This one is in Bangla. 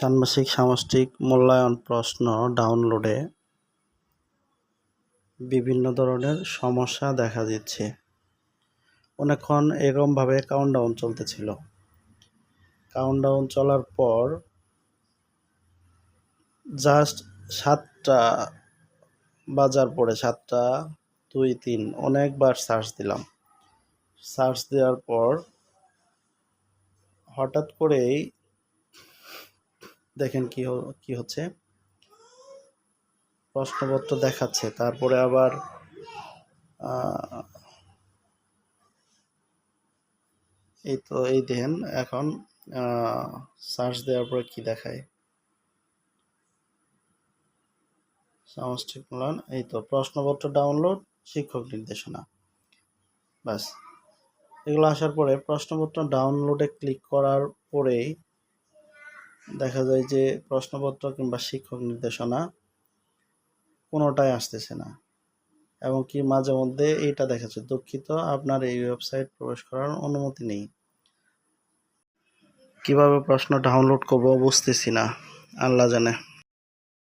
ষান্মাসিক সামষ্টিক মূল্যায়ন প্রশ্ন ডাউনলোডে বিভিন্ন ধরনের সমস্যা দেখা দিচ্ছে। অনেকক্ষণ এরকমভাবে কাউন্টডাউন চলতেছিল। কাউন্টডাউন চলার পর জাস্ট সাতটা বাজার পরে সাতটা দুই তিন, অনেকবার সার্চ দিলাম। সার্চ দেওয়ার পর হঠাৎ করেই দেখেন কি কি হচ্ছে। প্রশ্নপত্র দেখাচ্ছে, তারপরে আবার এই তো, এই দেখেন, এখন সার্চ দেওয়ার পরে কি দেখায়? সামষ্টিক মূল্যায়ন এই তো, প্রশ্নপত্র ডাউনলোড শিক্ষক নির্দেশনা। ব্যাস, এগুলো আসার পরে প্রশ্নপত্র ডাউনলোডে ক্লিক করার পরেই দেখা যায় যে প্রশ্নপত্র কিংবা শিক্ষক নির্দেশনা কোনোটাই আসতেছে না। এবং কি মাঝে মধ্যে এইটা দেখাচ্ছে দুঃখিত, আপনার এই ওয়েবসাইট প্রবেশ করার অনুমতি নেই। কীভাবে প্রশ্ন ডাউনলোড করব বুঝতেছি না, আল্লাহ জানে।